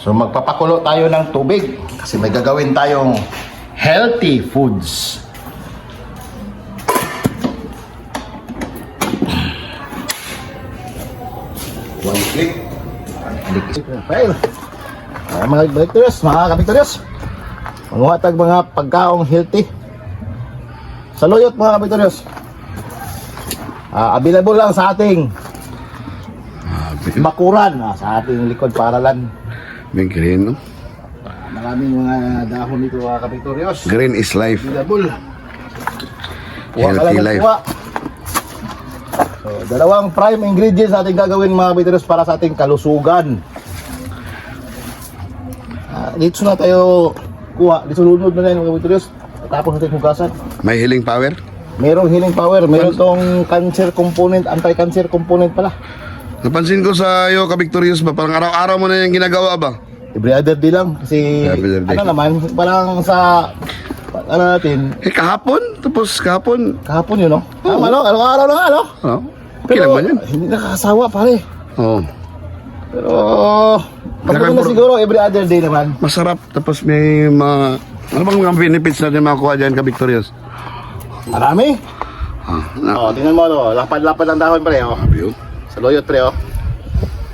So magpapakulo tayo ng tubig kasi may gagawin tayong healthy foods. One click. Well, ah, mga victorious, mga ka-victorious. Manguhatag mga pagkaong healthy. Saluyot mga ka-victorious. Ah, available lang sa ating bakuran ah, sa ating likod paralan. May green, no? Maraming mga dahon dito mga ka-victorious. Green is life. Ka Healthy life. kuha. So, dalawang prime ingredients ating gagawin mga kabitiros para sa ating kalusugan. Ah, dito na tayo kuha. Dito lunod na yan mga kabitiros. Tapos natin hugasan. May healing power? Merong healing power. Meron tong cancer component, anti-cancer component pala. Napansin ko sa iyo, ka-victorious ba? Parang araw-araw mo na yung ginagawa ba? Every other day lang. Kasi Every other day. ano naman, parang sa ano natin, Eh, kahapon? Tapos kahapon? kahapon yun, no? Tama, no? Araw-araw na nga, no? Oh, okay lang ba yan? hindi nakakasawa, pare. Oh, Pero, pag Kailangan na siguro, every other day naman. masarap. Tapos may mga... Ano bang mga benefits natin makuha dyan, ka-victorious? Marami. Ah, na, Oh, tingnan mo, no? Lapad-lapad ang dahon, pare, oh. sabi oh. Sa loyot, pre, oh.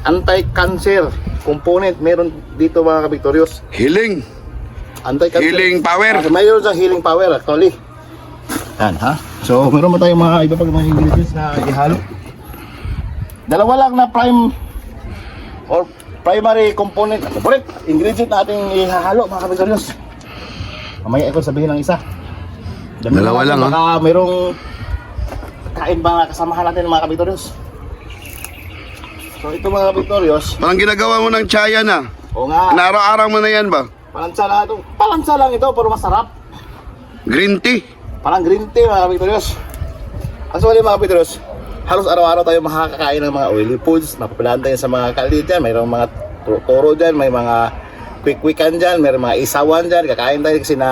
Anti-cancer component meron dito mga kabiktoryos. Healing. Anti-cancer. Healing power. Ah, mayroon siyang healing power, actually. Yan, ha? So, meron mo tayong mga iba pang mga ingredients na ihalo. Dalawa lang na prime or primary component, component, ingredient na ating ihahalo mga kabiktoryos. Mamaya ako sabihin ng isa. Dami Dalawa lang, ha? Baka mayroong kain ba kasamahan natin mga kabiktoryos. So, ito mga kabiktoryos, Parang ginagawa mo ng chaya na. o nga, Araw-araw mo na yan ba? palansa lang ito. Palansa lang ito, pero masarap. Green tea. Parang green tea mga kapitrios. Actually mga kapitrios, halos araw-araw tayo makakakain ng mga oily foods. Mapapilaan tayo sa mga kaldi dyan. Mayroong mga toro dyan, may mga quick-quickan dyan, may mga isawan dyan. Kakain tayo kasi na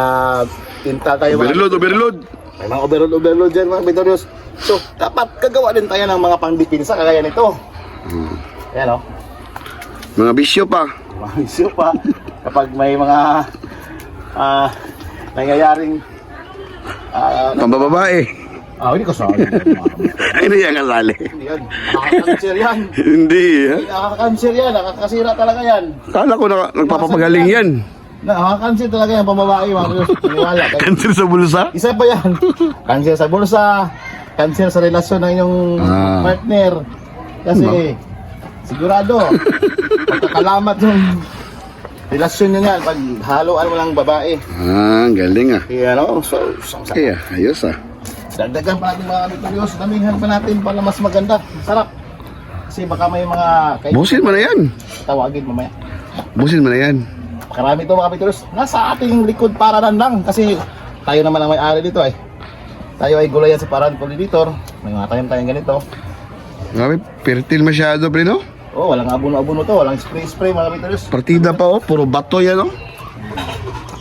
tinta tayo. mga- Overload, overload. May mga overload-overload dyan mga kapitrios. So, dapat kagawa din tayo ng mga pangdipinsa kagaya nito. Ayan o. Mga bisyo pa. Mga isyo pa. Kapag may mga ah nangyayaring ah, Pambababae. ah, hindi ko. Ay, na yan kasali. Hindi yan. Nakaka-cancer yan. Hindi? Nakaka-cancer yan. Nakakasira talaga yan. Kala ko na, nagpapapagaling yan. Nakaka-cancer talaga yan pambabae. Paniwala. Cancer sa bulsa? Isa pa yan. Cancer sa bulsa. Cancer sa relasyon ng inyong Ah. partner. Kasi, sigurado, pagkakalamat yung relasyon nyo yan pag haluan mo ng babae. Ah, galing ah. Kaya ano, so, so, so Kaya, ayos ah. Dagdagan pa natin mga Victorious. Damihan pa natin para mas maganda. Sarap. Kasi baka may mga kay Busin mo na yan. tawagin mamaya. Busin mo na yan. Karami to mga Victorious. Nasa ating likod paralan lang. Kasi tayo naman ang may-ari dito eh. Tayo ay gulayan sa paran coordinator. May mga tanim tayong ganito. Grabe, fertile masyado, pre, no? Oh, walang abuno-abuno to. Walang spray-spray mga Victorious. Partida pa, oh. Puro bato yan, oh.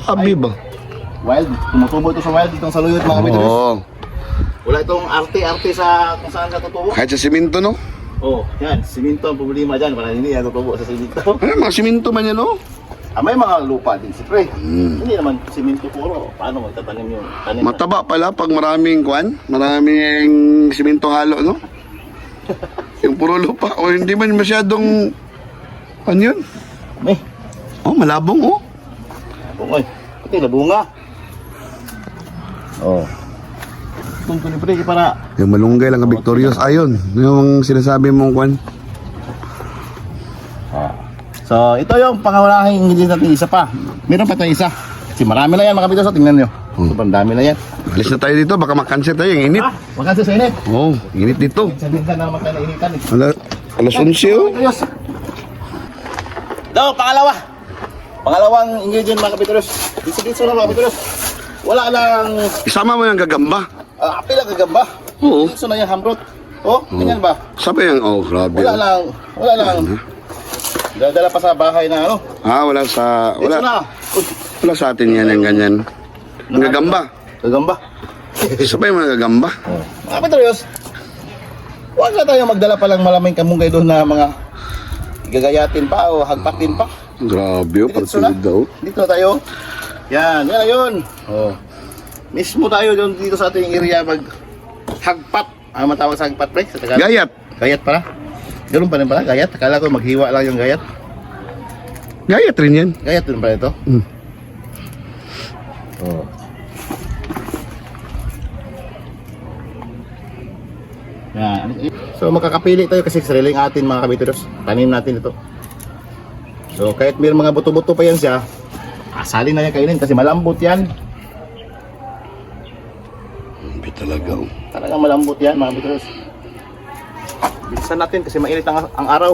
Abi ba? Wild. Tumutubo ito sa wild. Itong saluyot mga Victorious. Oo. Wala itong arte-arte sa kung saan sa tutubo. Kahit sa simento, no? Oh, yan. Siminto ang problema dyan. Para hindi yan tutubo sa siminto. Ano, mga simento man yan, oh. Ah, may mga lupa din siyempre. Hmm. Hindi naman siminto puro. Paano magtatanim yung tanim? Mataba pala pag maraming kwan, maraming simento halo, no? Yung puro lupa. O hindi man masyadong, ano yun? May, Oh, malabong, oh. bungoy. Pati labunga. Oh. Kung pre, para Yung malunggay lang ka victorious. Ayun, yung sinasabi mong kwan. So, ito yung pangalahing ingredients natin isa pa. Meron pa tayo isa. Kasi marami na yan mga kapito. So, tingnan nyo. Sobrang dami na yan. Alis na tayo dito, baka makanser tayo, yung init. Ah, magkasi sa init. Oh, init dito. Sabihin ka na naman initan eh. Ala, alas 11, oh. Ayos. Daw, pangalawa. Pangalawang ingredient mga kapitulos. Dito-dito na mga kapitulos. Wala lang Isama mo yung gagamba. Ah, apil ang gagamba. Oo. Gusto na yung hamrot. Oh, tingnan ba? Sabi yung, oh, grabe. Wala lang, wala lang. Dadala pa sa bahay na ano. Ah, wala sa, wala, wala sa atin yan, yung ganyan. Ang gagamba. Gagamba. Sabay mo yung gagamba. Mga Petroyos, huwag na tayo magdala pa lang malaming kamunggay doon na mga gagayatin pa o hagpatin pa. Grabe, oh, Diretso na. daw. Dito tayo. Yan, yan na yun. Oh. Mismo tayo doon dito sa ating area mag hagpat. Ano matawag sa hagpat, pre? Sa Tagalog? Gayat. Gayat pala. Ganun pa rin pala, gayat. Akala ko maghiwa lang yung gayat. Gayat rin yan. Gayat din pala ito. Hmm. Oh. Yan. So makakapili tayo kasi sariling atin mga kabitiros. Tanim natin ito. So kahit may mga buto-buto pa yan siya, asalin na yan kainin kasi malambot yan. Grabe talaga. oh. Talagang malambot yan mga kabitiros. Bilisan natin kasi mainit ang, ang araw.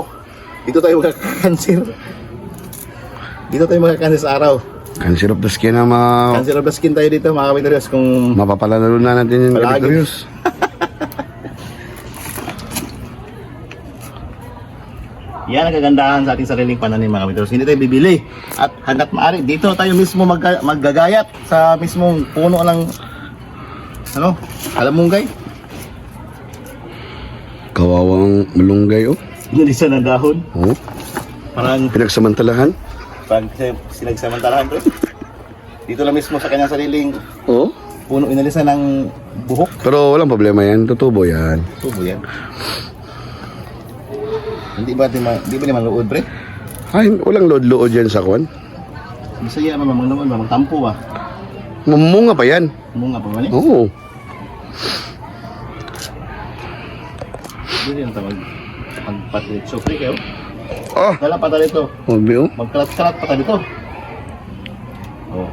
Dito tayo magkakanser. Dito tayo magkakanser sa araw. Cancer of the skin na ma Cancer of the skin tayo dito mga kabitiros kung mapapalalo na natin yung Palagi. Victorious. Yan ang kagandahan sa ating sariling pananim mga kapitros. Hindi tayo bibili. At hanggat maaari, dito tayo mismo mag maggagayat sa mismong puno ng ano, alamunggay. Kawawang malunggay, oh. Nilisa ng dahon. Oh, Parang pinagsamantalahan. Pag sinagsamantalahan bro. Dito lang mismo sa kanyang sariling Oh. puno inalisa ng buhok. Pero walang problema yan. Tutubo yan. Tubo yan. Hindi ba di, ma, di ba di maluod pre? Ay, walang load-load yan sa kwan. Bisaya mamang naman, mamang tampo ba? Mamunga pa yan. Munga pa ba ni? Oo. Hindi rin tawag. Pagpatlit. So, pre kayo. Oh, Dala pa tayo ito. mabi, oh. Magkalat-kalat pa tayo dito. Oh.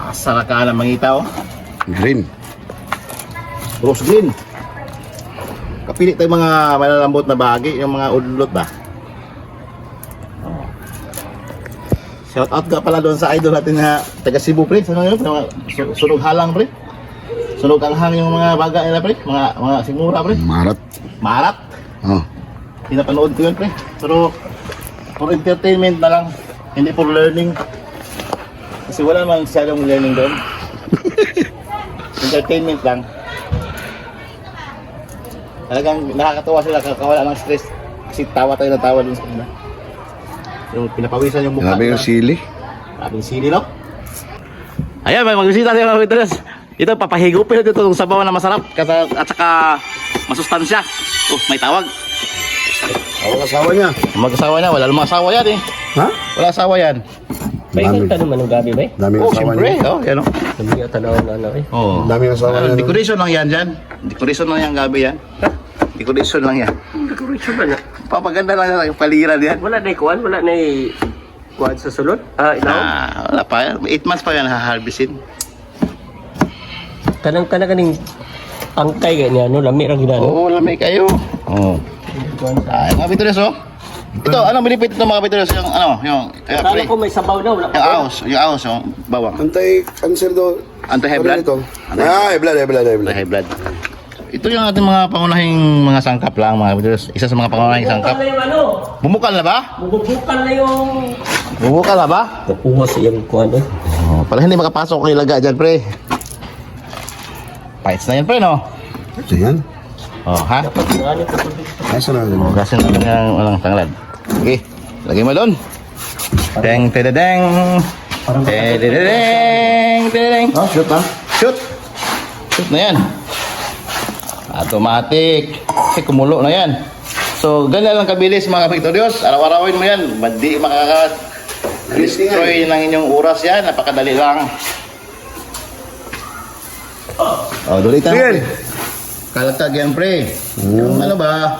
Asara ka ng mangita oh. Green. Rose green. Kapili tayo mga malalambot na bahagi, yung mga udlot ba? Oh. Shout out ka pala doon sa idol natin na taga Cebu pre. Sino yun? Sunog halang pre. Sunog ang hang yung mga baga nila pre. Mga, mga sigura pre. Marat. Marat. Oh. Pinapanood ko yun, pre. Pero, for entertainment na lang. Hindi for learning. Kasi wala naman masyadong learning doon. entertainment lang. Talagang nakakatawa sila, kakawala ng stress. Kasi tawa tayo ng tawa dun sa kanila. Yung pinapawisan yung mukha Grabe yung sili. Grabe yung sili, no? Ayan, may magbisita tayo mga Petros. Ito, papahigupin natin ito ng sabaw na masarap kasa, at saka masustansya. Oh, may tawag. Ako kasawa niya. Mag-asawa niya, wala namang asawa yan eh. Ha? Wala asawa yan. Baikal ka naman ng gabi ba eh? Dami Oh, asawa siyempre. niya. Oh, yan oh. Sabi niya tanaw na ano eh. Oh. Dami ng asawa Ah, niya. decoration lang yan dyan. Decoration lang yan gabi yan. Decoration lang yan. Decoration ba na? Papaganda lang yan, yung paliran yan. Wala na ikuan, wala na kuan sa sulod. Ah, ilaw. Ah, wala pa. 8 months pa yan ha-harvestin. Kanang kanang kaning angkay kay niya no, lami ra gid ano. Oo, lamay kayo. Oo. Ah, mga Petros oh. Ito, ano benefit ito mga Petros? Yung ano, yung, eh, Akala pre, ko may sabaw daw, wala yung pa. aos, yung aos, yung bawang. Anti-cancer daw. Anti-high blood? Ano ito? Ah, high blood, high blood, high blood. High blood. Ito yung ating mga pangunahing mga sangkap lang mga Petros. Isa sa mga pangunahing Bukal sangkap. na yung ano, Bumukal na ba? bubukal na yung Bumukal na ba? Nakuha siyang kuan eh. Oh, pala hindi makapasok kay laga dyan, pre. Fights na yan, pre, no? Ito yan. Oh, ha? Dapat nga ano na Oh, kasi na lang walang tanglad. Okay, lagay mo doon. Deng, tededeng. Tededeng, tededeng. Oh, shoot ba? Shoot. Shoot na yan. Automatic. Kasi kumulo na yan. So, ganyan lang kabilis mga kapitolios. Araw-arawin mo yan. Badi makaka destroy ng inyong oras yan. Napakadali lang. Oh, dulitan mo, Sige. Kalatag yan, pre. Yung ano ba?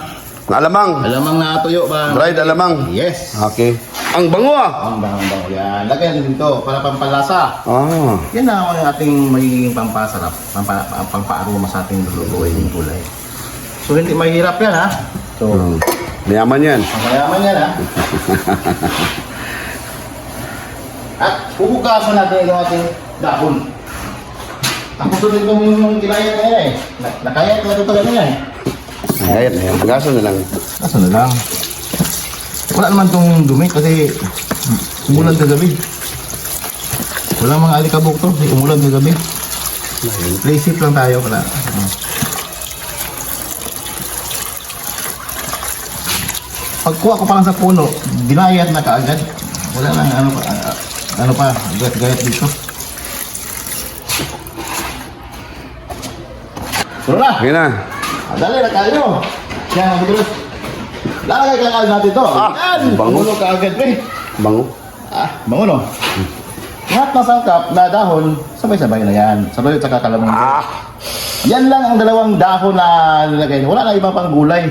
Alamang. Alamang na tuyo ba? Dried alamang. Yes. Okay. Ang bango ah. Ang bango-bango yan. Lagyan din dito para pampalasa. Ah. Yan na ang ating magiging pampasarap, pampa, pampaaroma sa ating lulutuin yung gulay. So hindi mahirap yan ha. So, Hmm. Mayaman yan. ang mayaman yan ha. At huhugasan natin yung ating dahon. Ulit kung yung kinayat na yan eh. Na- Nakayat na ito talaga yan. Ayat na yan. Pagasan na lang. Kaso na lang. Wala naman tong dumi kasi umulan kagabi. Wala mga alikabok to kasi umulan kagabi. Play safe lang tayo pala. pagkuha ko pa lang sa puno, dinayat na kaagad. Wala nang ano pa, ano pa, gayat-gayat dito. Na! Okay na. Dali na kayo! Yan, ang bilis. Lalagay ka lang natin to. Ah, Yan! bango. Puno kaagad, pre. Bango. Ah, bango no? Lahat ng sangkap na dahon, sabay-sabay na yan. Sabay at saka kalamansi. Ah! Yan lang ang dalawang dahon na nilagay. Wala na iba pang gulay.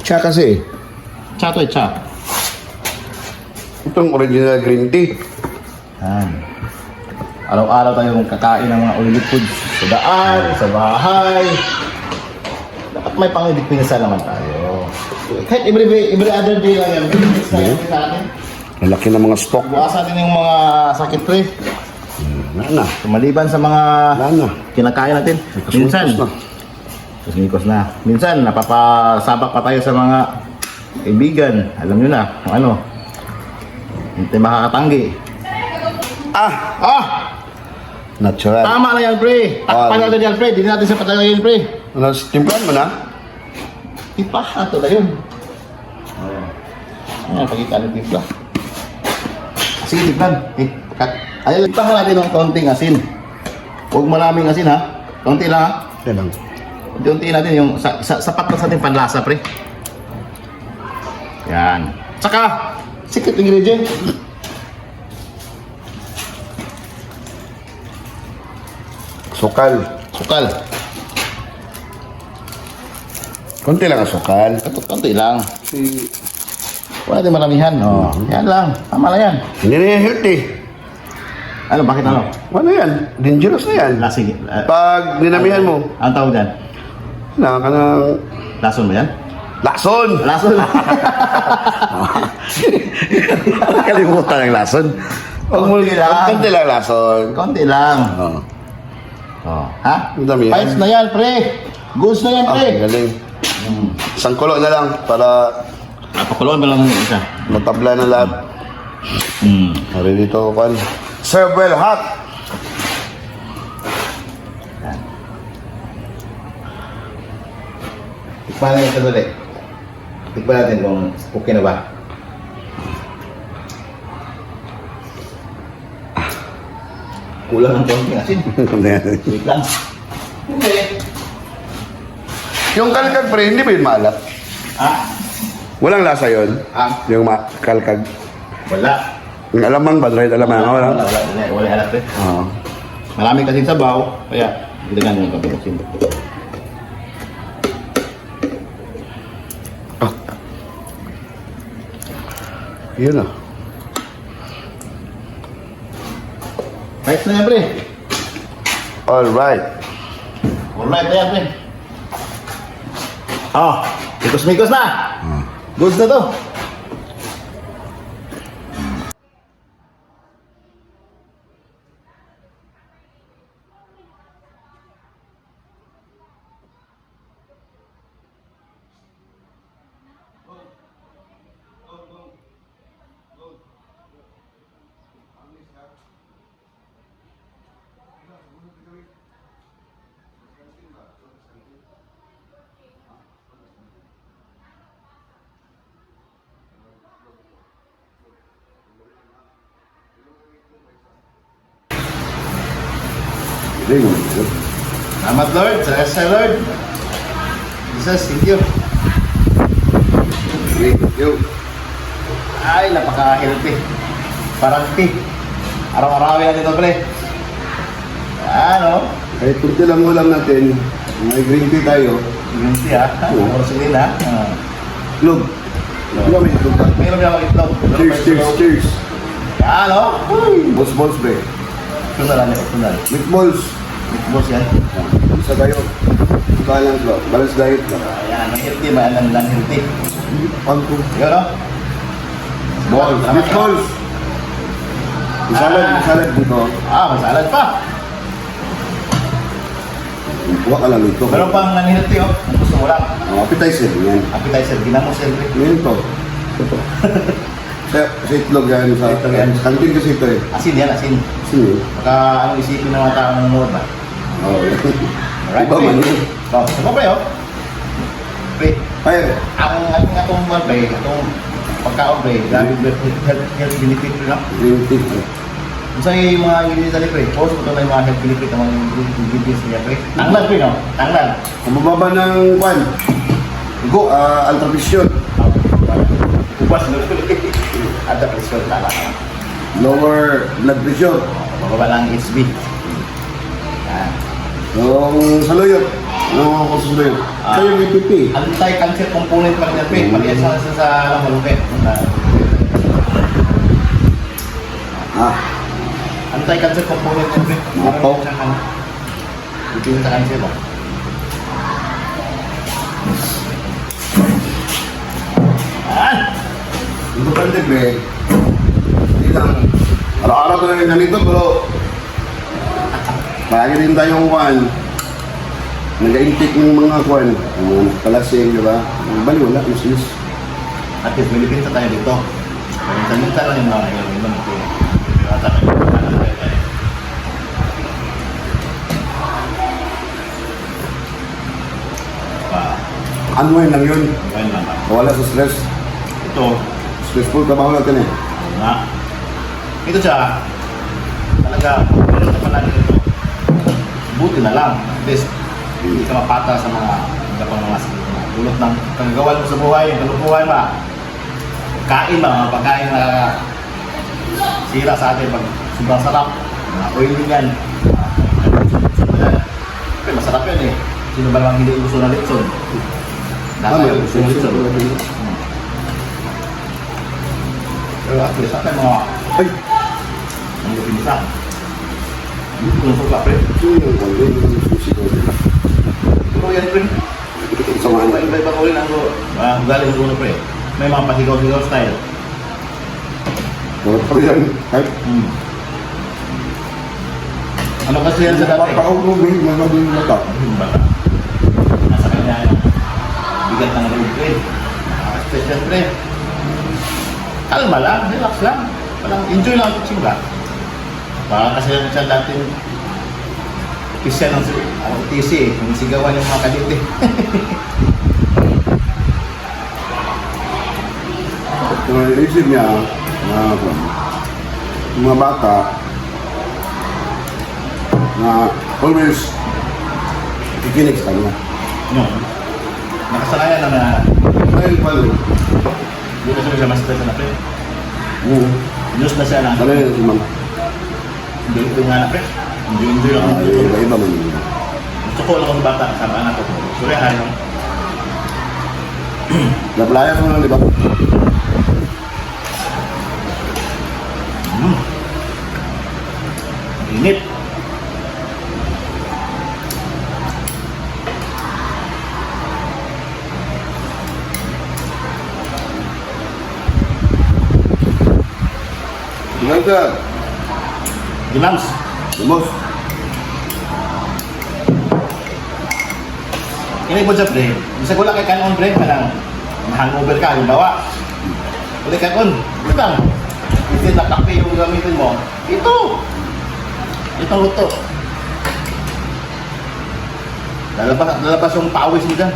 Tsaka kasi, Tsa to eh, tsa. itong original green tea. Yan. Araw-araw tayong kakain ng mga olive foods. Sa daan, sa bahay. Dapat may pang-ibig pinasa naman tayo. Kahit every, every other day lang yan. Pinasa natin natin. Lalaki ng mga stock. Buwasan din yung mga sakit pre. Wala na. Maliban sa mga Wala na. kinakain natin. Minsan, na. Kusmikos na. Minsan, napapasabak pa tayo sa mga kaibigan. Alam nyo na, kung ano. Hindi makakatanggi. Ah! Ah! Natural. Tama na yan, pre. Takpan Ah, natin yan, pre. Di natin sa patagayin, pre. Ano, timplahan mo na? Tipa, ito na yun. Ayan, pakita ng tipla. Sige, tiplan. Eh, kat. Ayan, tipahan natin ng konting asin. Huwag maraming asin, ha? Konti lang, ha? Yan lang. Unti-unti natin yung sa, sa, sapat na sa ating panlasa, pre. Yan. Tsaka, secret ingredient. Sukal. Sukal. Konti lang ang sukal. Ito, konti lang. Wala din maramihan. Oh, yan lang. Tama na yan. Hindi na yan healthy. Ano, bakit ano? Ano yan? Dangerous na yan. Lasing. Uh, Pag dinamihan mo, ang tawag dyan? kailangan ka ng Lason ba yan? lason. Lason. Kalimutan ng lason. Pag mo Konti lang. konti lang lason. konti lang. Oh. Oh. Ha? Ang dami yan. Fights na yan, pre. Goods na yan, Ah, pre. galing. Isang kulo na lang para Ah, pakuluan ba lang ng isa? matabla na lahat. Hmm. Ari dito, kan. Serve well hot. Tikman natin ito ulit. Tikman natin kung okay na ba. Kulang ng konting asin. Wait lang. Hindi. yung kalkag pre, hindi ba yun maalat? Ah, Walang lasa yun. Ah. Yung ma- kalkag. wala. Yung alamang ba? Right alamang. Wala, Wala. wala, wala, wala, wala halap eh. Oo. Marami kasing sabaw, kaya dagdagan mo yung konting asin. Yun ah. Ayos na yan, pre. Alright. Alright na yan, pre. Oh, mikos-mikos na. Goods na to. Sa Lord. Jesus, thank you. Thank you. Ay, napaka-healthy. Parang tea. Araw-arawin natin ito, pre. Ano? Kahit kunti lang ulam natin, may green tea tayo. Green tea, ha? Oo. Porcelain, ha? Ah. Lug. Ano may itlog ba? Mayroon niya akong itlog. Cheers, cheers, cheers. Ano? Balls, balls, be. Tunal lang ito, tunal. Meatballs. Boss yan. Sa diet. Balance ba? Balance diet ba? Ayan, may healthy, may alam lang healthy. Pag ko. Yun, no? Balls. Salamat, Meatballs. May salad, may salad dito. Ah, may salad pa. Buwa ka lang dito. Meron pang non-healthy, oh. Ang gusto mo lang. Oh, appetizer yan. Appetizer, ginamos yan, pre. Ngayon to. Ito. Sa, sa itlog yan. Sa, Itlog yan. Kantin kasi ito eh. Asin yan, asin. Sino? Baka anong isipin ng mga taong nanonood ba? Oh, Alright, Iba man yun. Oh, mo, pre, oh. Pre, Fire. Ang ating atong one pre, atong pagkaon pre, grabe health health health benefit no? Tea. Kung sa yung mga unit dali pre, post ko na yung mga health benefit ng mga ingredients niya pre. Tanglan pre, no? Tanglan. Kung bababa ng kwan, go, ah, Ultra Vision. Ubas na pre. Ada presyon tala. Lower blood pressure. Bababa lang HB. Yung sa loyot. Ano ako sa loyot? Ah. Sa yung EPP. Anti-cancer component pa rin yan pre. Maliit sa sa sa alam malupit. Ah, Anti-cancer component yan pre. Apo. Hindi sa cancer ba? Ah! importante pre. Hindi lang. Araw-araw ko na rin ganito pero Lagi rin tayong kwan. Nag-intake ng mga kwan. Ang mga kalasing, di ba? Bali, wala. Mas-mas. At least Philippines na tayo dito. Paminsan-minsan lang yung mga ngayon. Yung mga tayo, ano Unwind lang yun. ngayon lang? Wala sa stress. Ito, Stressful trabaho natin eh. Nga. Ito siya, talaga, meron na pala ito. Buti na lang. At least, hindi ka mapata sa mga pang mga sakit na dulot ng kagagawan mo sa buhay, kalukuhan ba? Kain ba, mga pagkain na sira sa atin pag sobrang sarap. Mga oily yan. Pero masarap yan eh. Sino ba naman hindi gusto ng litson? Tama, tayo gusto ng litson. Pero at least, atin mga Ay, ang lupinisa. Hindi ko nung pre. sino yung kwan? Yung yung ko. Pero yan pre. Sa mga Iba iba iba ko rin ang uh, galing ko pre. May mga pasigaw-sigaw style. Mga Hmm. Ano kasi yan sa dati? Pagkakaulog mo, may maging mata. Hmm, baka. Nasa kanya yan. Bigat ng loob pre. Nakaka-special pre. Kalma lang, relax lang. Parang enjoy lang ang simba. Baka kasi yan siya dati official ng ang TC eh. Yung sigawan yung mga kalite. Kung naisip niya, na yung mga bata, na always kikinig sa kanya. no. Nakasanayan na na Dahil pala, Hindi na siya mas stress na pre. Oo. News na siya na. Dahil si mama. Ito nga na pre. Enjoy enjoy lang. Ah, iba-iba man yun. Gusto ko lang ang bata kasama anak ko. Surihan lang. Naplaya ko lang, di ba? Mm. Init. Tingnan ka. Ginams. Lumos. Ini po siya pre. Bisa ko lang kay kanon pre. Parang hangover ka. Halimbawa. Uli kanon. Ito lang. Hindi na kape yung gamitin mo. Ito. Ito luto. Lalabas, lalabas yung pawis mo dyan.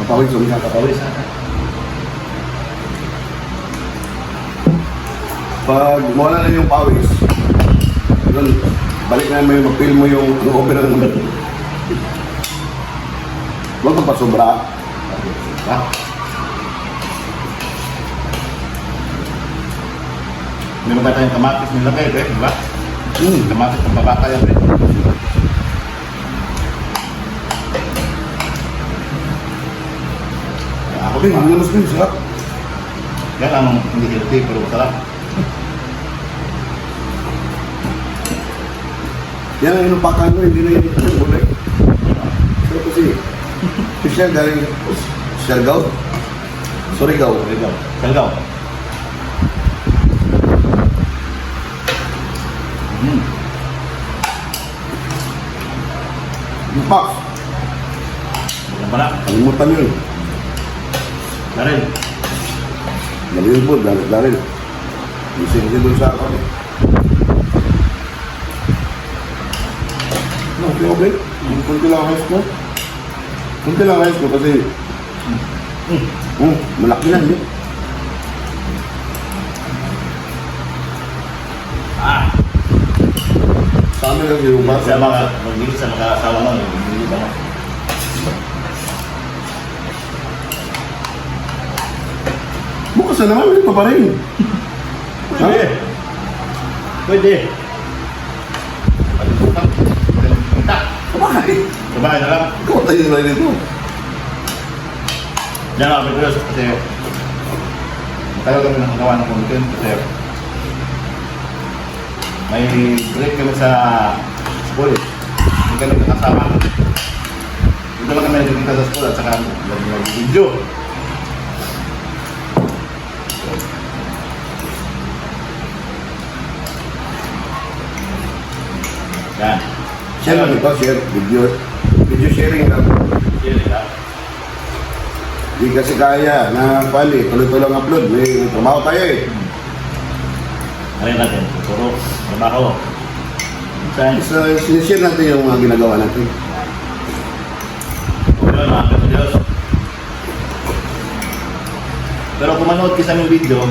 Kapawid sa mga Pawis ha. Pag mawala na yung pawis, doon, balik na mo yung mag-feel mo yung yung opera ng Huwag kang pasobra. Ha? Meron ba tayong kamatis nilagay, pre? Di ba? Hmm. Kamatis ng babaka yan, pre. Ako din, hindi naman sabihin, sarap. yan ang hindi healthy, pero masarap. Yan ang inupakan ko, hindi na yung ano, gulay. Sarap kasi. Special galing Siargao. Surigao. Salgaw. Hmm. Yung Pax, Wala pala. kalimutan yun. Darin. Dali yun po. Kasi kasi doon sa ako. eh. Okay, okay. Kunti lang rice ko. Kunti lang rice ko kasi Hmm, malaki na, hindi. Ah, Sa amin lang yung sa mga, mag sa mga asawa mo, hindi ba? Bukas na naman, hindi pa pa rin. Pwede. Pwede. Sabay na lang. Ikaw tayo na rin ito. Diyan ako Pedro kasi matagal kami nakagawa ng content kasi may break kami sa school. Hindi kami nakasama. Dito lang kami nagkikita sa school at saka nag-video. Yan. Share lang ito, share. Video, video sharing lang. Yan, yan. Hindi kasi kaya na pali, tuloy-tuloy ang upload. May trabaho tayo eh. Ngayon natin, puro trabaho. So, sinishare natin yung mga ginagawa natin. Yun, mga kapatid. Pero kung manood ka sa aming video,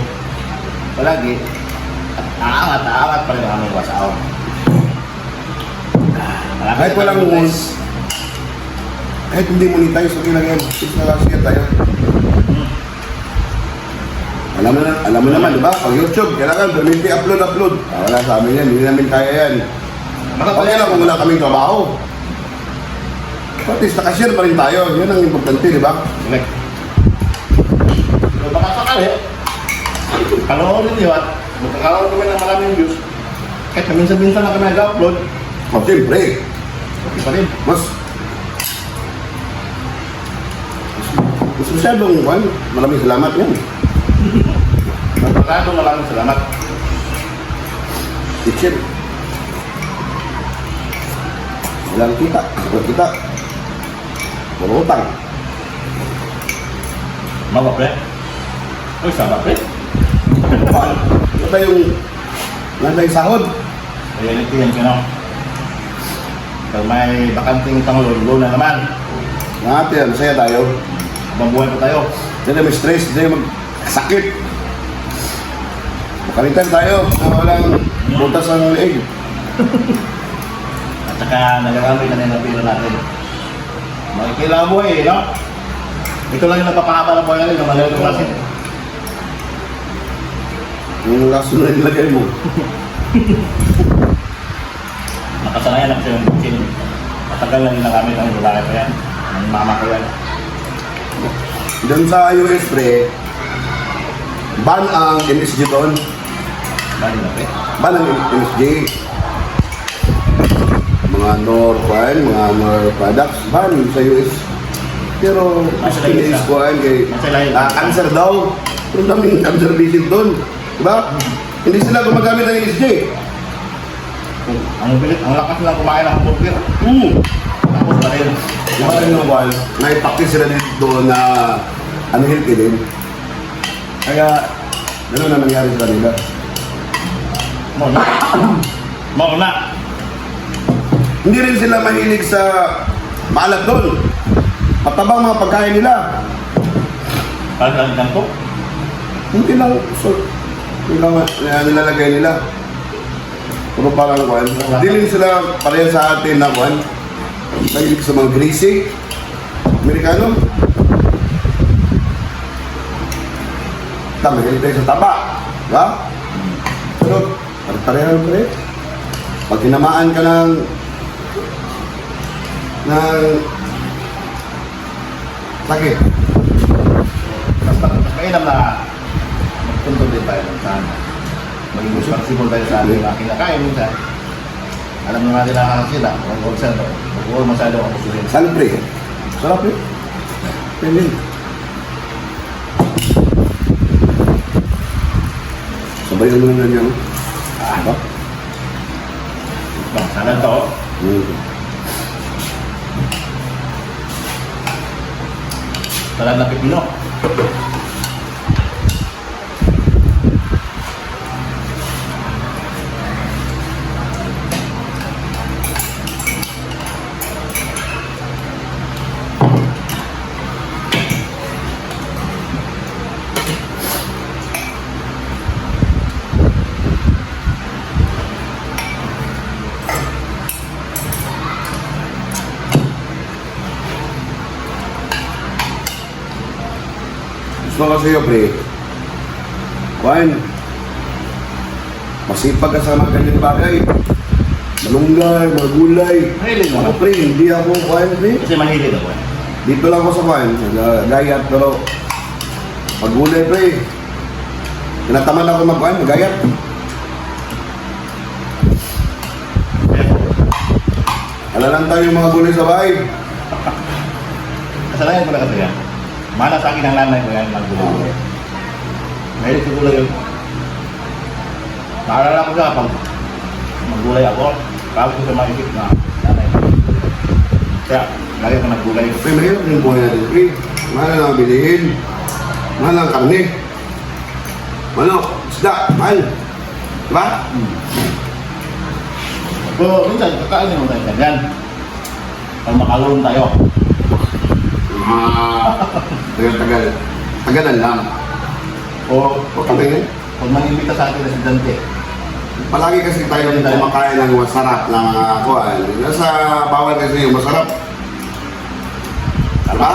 palagi, aangat, aangat pa rin ang aming wasaw. Ah, Kahit walang monetize. Kahit hindi monetize, okay lang yan. Just na lang share tayo. Alam mo, na, alam mo naman, di ba? Pag YouTube, kailangan permanente upload, upload. Ah, wala sa amin yan, hindi namin kaya yan. Okay lang kung wala kaming trabaho. At least nakashare pa rin tayo. Yan ang importante, di ba? Correct. So, baka sakali, panoorin niyo at magkakaroon kami ng maraming views. Kahit minsan-minsan na kami nag-upload, O, siyempre, pa rin. mas mas masyadong, well, maraming salamat yan. Maraming maraming salamat. Teacher. Walang kita. Walang kita. Walang utang. Mawa pre. Uy, sama pre. Paano? Ito yung nasa yung sahod. Reality yan kino. Pag may bakanting tanglol, go na naman. Natin, masaya tayo. Mabuhay pa tayo. Hindi na may stress, hindi na magsakit. Makalitan tayo na walang butas ang leeg. At saka nagagamit na rin ang pila natin. Makikila mo eh, no? Ito lang yung napapahaba ng buhay natin, yung malayo ng klasin. Yung laso na nilagay mo. Nakasanayan na kasi yung buksin. Matagal na yung nagamit ang lalaki pa yan. Ang mama ko yan. Doon sa US pre, ban ang MSG doon. Bali na pre. Ban ang MSG. Mga Nor, mga Nor products, ban sa US. Pero, MSG lahi is kuhan kay ah, cancer daw. Pero daming cancer visit doon. Diba? Hindi sila gumagamit ng MSG. Ang bilit, ang lakas lang kumain ng hamburger. Hmm. Tapos pa rin. Diba rin yung kuhan, naipaktis sila dito doon na ano healthy din. Kaya, gano'n na nangyari sa kanila. Mauna. Mauna. Hindi rin sila mahilig sa maalat doon. Matabang mga pagkain nila. Pagkain ganito. Hindi lang, so, hindi lang uh, nilalagay nila. Puro parang kwan. Hindi rin sila pareho sa atin na kwan. Mahilig sa mga greasy. Amerikano. Tama, mahilig tayo sa taba. Diba? Pero, pare-pareho pa rin. Pag tinamaan ka ng ng sakit. Basta mainam na magtuntun din tayo ng sana. Maging responsible tayo sa ating mga kinakain minsan. Alam naman natin na sila, sila, huwag huwag masyado ang kusuhin. Salad pre. Sarap yun. Pwede. Sabay naman na niya. no? Ah, Diba? bang sana to. Mm. Salad na pipino. Ko sa'yo, pre. Kuhan. Masipag ka sa mga ganyan bagay. Malunggay, mga gulay. Mahilig mo Ako, pre, hindi ako kuhan, pre. Kasi mahilig ako. eh. Dito lang ako sa kuhan. Gayat, pero pag gulay, pre. Tinataman ako mag-kuhan, magayat. Alalang tayo yung mga gulay sa bahay. Kasalanan ko na kasi yan. Mana sa akin ang nanay ko yan, maggulay. Mahilig sa gulay yun. Naalala ko siya pag maggulay ako, tawag ko sa mga isip na nanay ko. Kaya, lagi ako naggulay. Pre, mahirap yung buhay natin, pre. Mahal lang ang bilihin. Mahal ang karne. Ano? Isda, mahal. Diba? Pero minsan, kakain mo tayo ganyan. Pag makalulong tayo. Ah, tagal-tagal. Tagalan lang. O, O kami, pag manibita sa atin residente, palagi kasi tayo kumakain ng masarap na mga kuhan. Nasa bawal kasi yung masarap. Diba?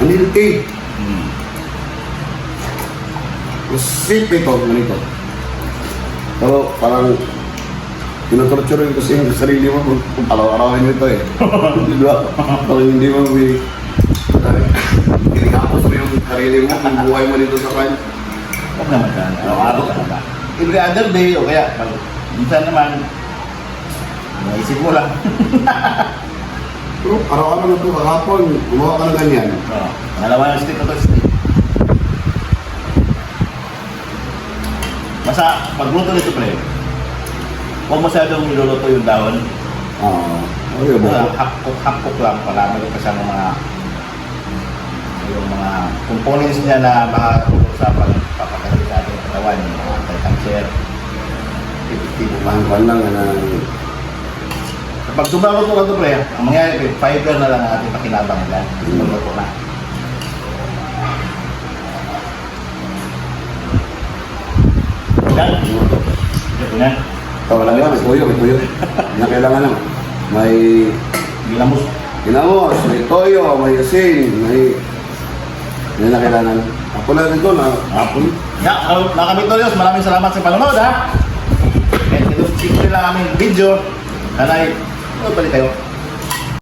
Ang healthy. hmm. Mas safe ito, ganito. Pero parang tinutorture yung kasi yung sarili mo kung, kung araw-arawin mo ito eh. Di ba? Parang hindi mo may... Kinihapos mo yung sarili mo, yung buhay mo dito sa kanya. Huwag naman ka. Araw-araw ka ba? Every other day, o kaya, pag minsan naman, naisip mo lang. Pero araw-araw na ito, kahapon, gumawa ka ng ganyan. Oo. Pangalawa yung state na to, state. Basta, pagluto nito pre, huwag masyadong niluluto yung dahon. Ah, okay, Uh, ba? hapkok-hapkok lang para may kasama mga yung mga components niya na makatulong sa pagpapakalit sa ating katawan, yung mga anti-cancer, epektibo pa. Pangkuhan lang na Kapag sumagot ko ito pre, ang mangyayari, fiber na lang ang ating pakinabang nila. Sumagot na. Yan. Ito na. Ito lang yan, may tuyo, may tuyo. Na kailangan lang. May Ginamos. ginamos, may toyo, may asin, may... Yan na kailangan. Ako na rin ito na. Ya, yeah, mga kabitoryos, maraming salamat sa panonood ha. And ito, simple lang aming video. Nanay, ano balik kayo?